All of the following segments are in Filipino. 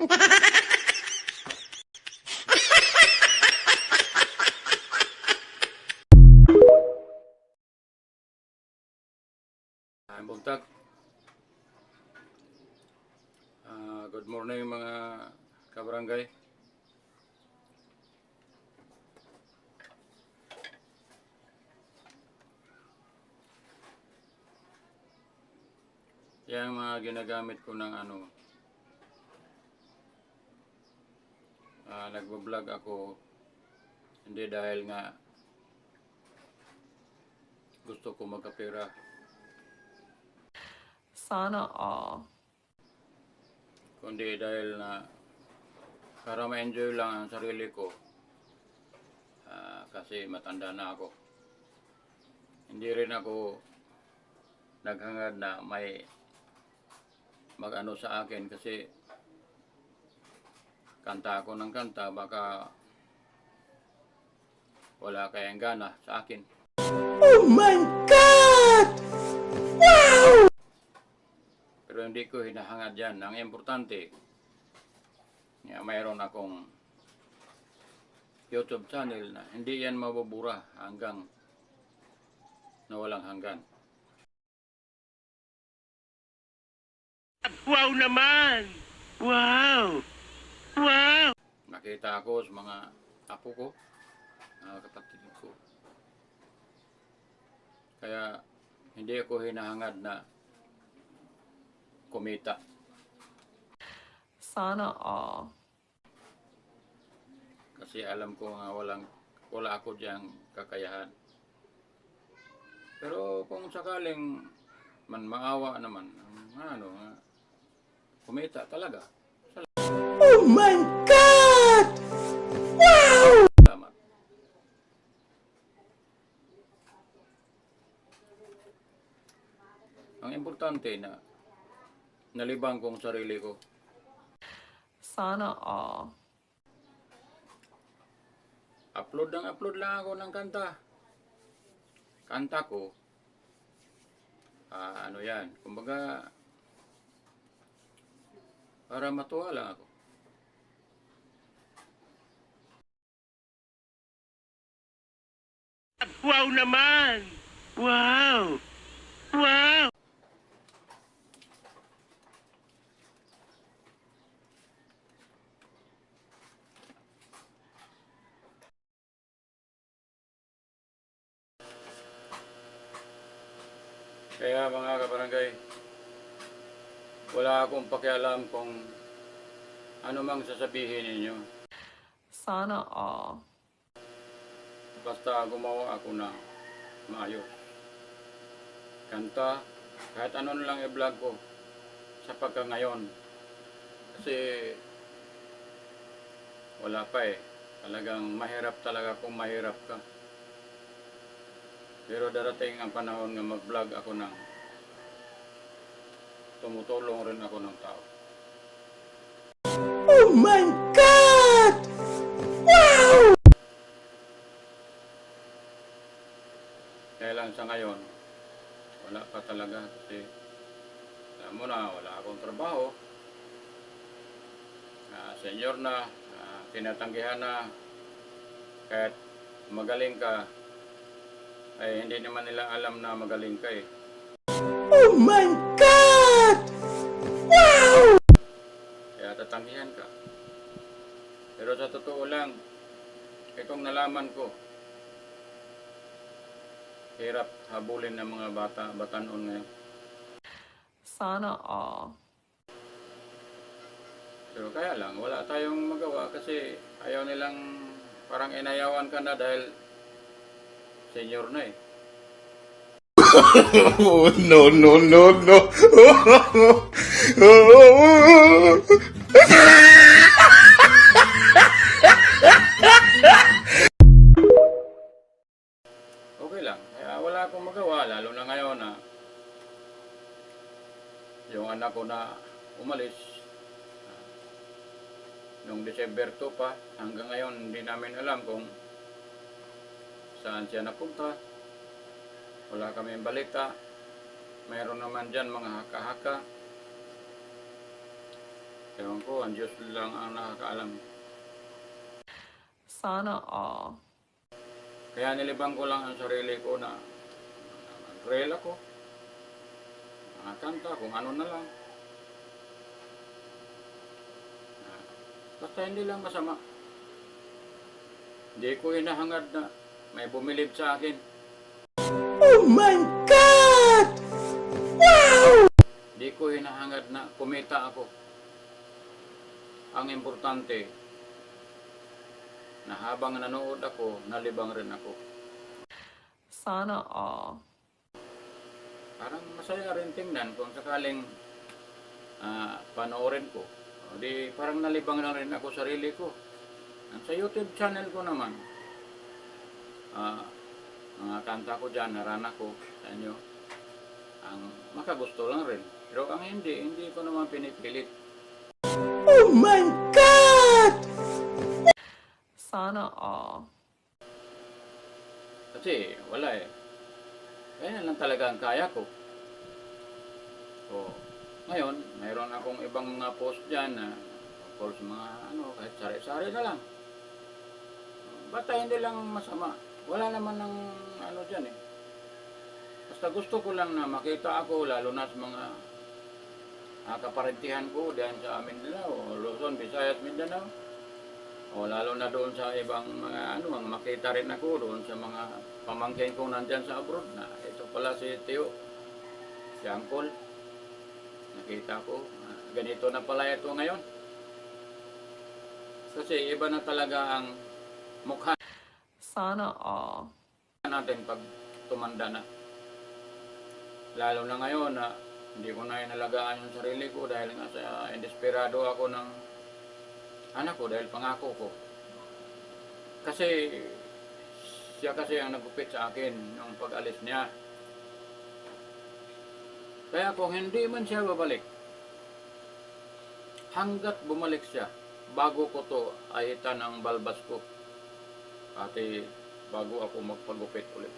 Ang buntag. Ah, good morning mga kabarangay. Yan mga ginagamit ko ng ano. Ah, nagbablog ako hindi dahil nga gusto ko magkapera. Sana all. kundi dahil na para ma-enjoy lang ang sarili ko Ah, kasi matanda na ako. Hindi rin ako naghangad na may mag-ano sa akin kasi kanta ako ng kanta baka wala kayang gana sa akin. Pero hindi ko hinahangad yan. Ang importante, nga mayroon akong YouTube channel na hindi yan mabubura hanggang na walang hanggan. Wow naman! Wow! Wow! Nakita ako sa mga apo ko, mga kapatid ko. Kaya hindi ako hinahangad na kumita. Sana all. Kasi alam ko nga walang, wala ako diyang kakayahan. Pero kung sakaling man maawa naman, ano, kumita talaga. Oh my God! Wow! Ang importante na nalibang kong sarili ko. Sana all. upload ng upload lang ako ng kanta. Kanta ko, ah, ano yan, kumbaga, para matuwa lang ako. Wow naman! Wow! Wow! Kaya mga kabarangay, wala akong pakialam kung ano mang sasabihin ninyo. Sana all. Basta gumawa ako na maayos. Kanta, kahit ano lang i-vlog ko sa pagka ngayon. Kasi wala pa eh. Talagang mahirap talaga kung mahirap ka. Pero darating ang panahon nga mag-vlog ako ng tumutulong rin ako ng tao. Kaya lang sa ngayon, wala pa talaga kasi alam mo na, wala akong trabaho. Ah, senior na, ah, tinatanggihan na, kahit magaling ka, ay hindi naman nila alam na magaling ka eh. Oh my God! Wow! Kaya tatanggihan ka. Pero sa totoo lang, itong nalaman ko, hirap habulin ng mga bata, batanon ngayon. Sana all. Pero kaya lang, wala tayong magawa kasi ayaw nilang parang inayawan ka na dahil senior na eh. Oh, no, no, no, no. na umalis ah, noong December 2 pa, hanggang ngayon hindi namin alam kung saan siya napunta. Wala kami balita. Mayroon naman dyan mga haka-haka. Ewan ko, ang Diyos lang ang nakakaalam. Sana all. Kaya nilibang ko lang ang sarili ko na mag-rel ako. Mga kanta, kung ano na lang. Basta hindi lang masama. Hindi ko hinahangad na may bumilib sa akin. Oh my God! Hindi ko hinahangad na kumita ako. Ang importante, na habang nanood ako, nalibang rin ako. Sana all. Parang masaya rin tingnan kung sakaling ah, panoorin ko. O di parang nalibang na rin ako sarili ko. At sa YouTube channel ko naman, ah, mga kanta ko dyan, narana ko sa inyo, ang makagusto lang rin. Pero ang hindi, hindi ko naman pinipilit. Oh my God! Sana all. Kasi wala eh. Kaya lang talaga ang kaya ko. Ngayon, mayroon akong ibang mga post dyan na tungkol sa mga ano, kahit sari-sari na lang. Basta hindi lang masama. Wala naman ng ano dyan eh. Basta gusto ko lang na makita ako, lalo na sa mga uh, kaparentihan ko diyan sa Mindanao, Luzon, Visayas, Mindanao. O lalo na doon sa ibang mga ano, ang makita rin ako doon sa mga pamangkin ko nandyan sa abroad na ito pala si Teo, si Uncle. Nakita ko, ah, ganito na pala ito ngayon. Kasi iba na talaga ang mukha Sana all. natin pag tumanda na. Lalo na ngayon na hindi ko na inalagaan yung sarili ko dahil nga sa indesperado ako ng anak ko dahil pangako ko. Kasi siya kasi ang nagupit sa akin nung pag-alis niya. Kaya kung hindi man siya babalik, hanggat bumalik siya, bago ko to ahitan ang balbas ko. Pati bago ako magpagupit ulit.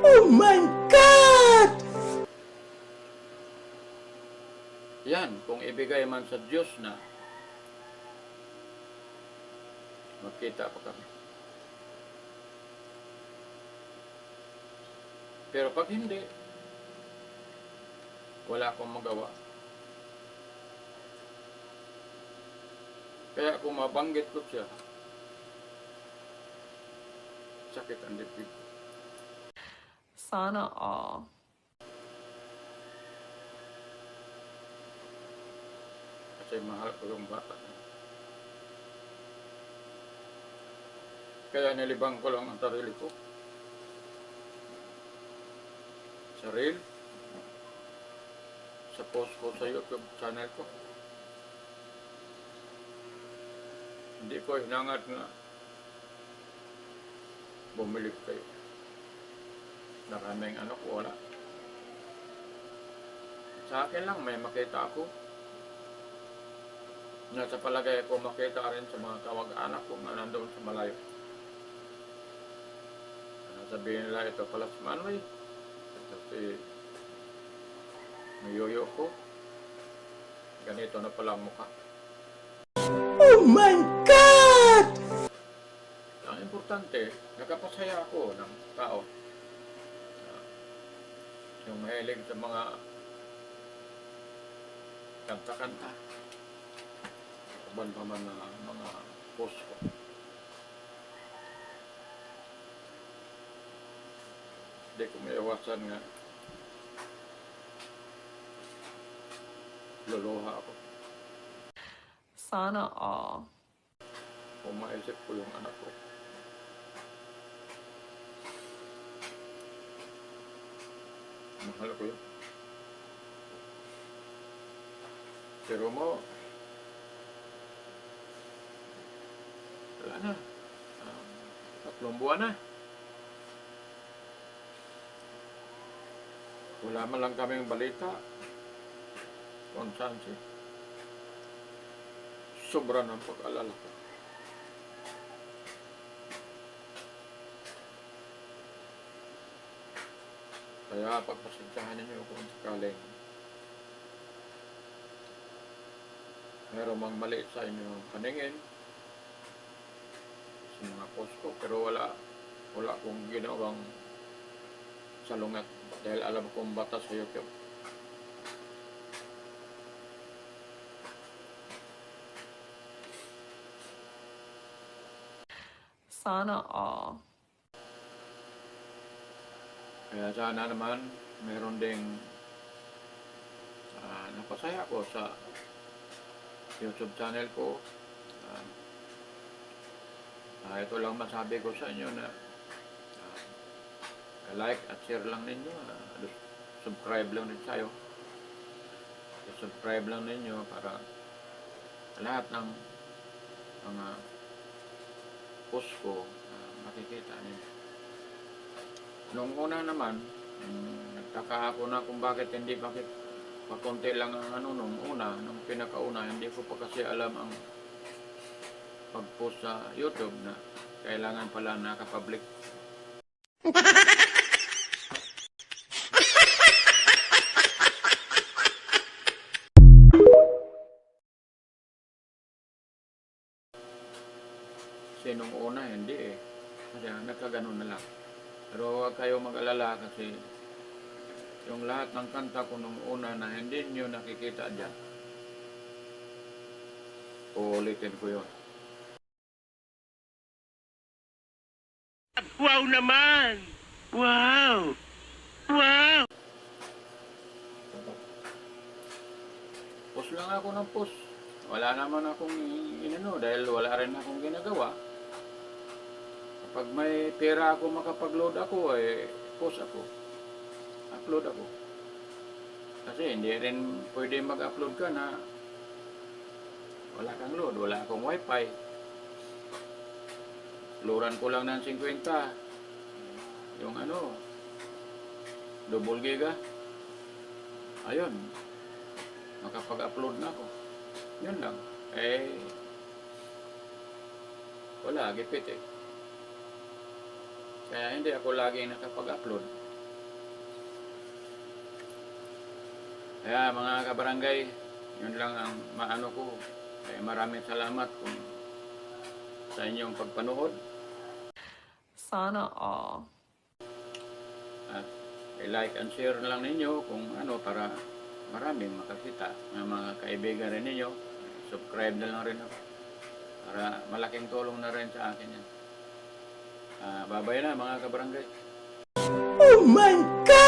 Oh my God! Yan, kung ibigay man sa Diyos na magkita pa kami. Pero pag hindi, wala akong magawa. Kaya kung mabanggit ko siya, sakit ang dibdib. Sana all. Kasi mahal ko yung bata. Kaya nilibang ko lang ang sarili ko. Sa reel. Sa post ko sa YouTube channel ko. Hindi ko hinangad na bumili kayo. Maraming ano ko wala. Sa akin lang may makita ako na sa palagay ko makita rin sa mga kamag-anak ko na nandoon sa malayo. Sabihin nila ito pala si Manoy. Kasi mayuyo ko. Ganito na pala ang mukha. Oh my God! Ang importante, nakapasaya ako ng tao. Ah, yung mahilig sa mga kanta-kanta. Kaban pa man na mga post ko. Hindi ko may iwasan nga. Luluha ako. Sana all. Kung maisip ko yung anak ko. Mahal ko yun. Pero mo, wala na. Um, tatlong buwan na. Wala man lang kaming balita. Siya. Sobra ng pag-alala ko. Kaya pagpasensyahan ninyo kung sakaling meron mang mali sa inyong paningin sa mga post ko pero wala wala akong ginawang salungat dahil alam kong batas sa YouTube. Sana all. Kaya sana naman meron ding ah, napasaya ko sa YouTube channel ko. Ah, ah, ito lang masabi ko sa inyo na ah, like at share lang ninyo. ah, subscribe lang din tayo. Subscribe lang ninyo para lahat ng mga post ko ah, makikita ninyo. Nung una naman, mm, nagtaka ako na kung bakit hindi, bakit pakunti lang ang ano nung una, nung pinakauna, hindi ko pa kasi alam ang pag-post sa YouTube na kailangan pala nakapublic. mag-alala kasi yung lahat ng kanta ko nung una na hindi nyo nakikita dyan. Uulitin ko yun. Wow naman! Wow! Wow! Post lang ako ng post. Wala naman akong inano dahil wala rin akong ginagawa. Kapag may pera ako makapag-load ako, eh, post ako. Upload ako. Kasi hindi rin pwede mag-upload ka na wala kang load, wala akong wifi. Luran ko lang ng 50. Yung ano, double giga. Ayun, makapag-upload na ako. Yun lang. Eh, wala, gipit eh. Kaya hindi ako lagi nakapag-upload. Kaya mga kabarangay, yun lang ang maano ko. Kaya maraming salamat kung sa inyong pagpanood. Sana all. At i-like and share na lang ninyo kung ano para maraming makakita ng mga kaibigan rin ninyo. Subscribe na lang rin ako para malaking tulong na rin sa akin yan. Ah, babay na mga kabarangay. Oh my God!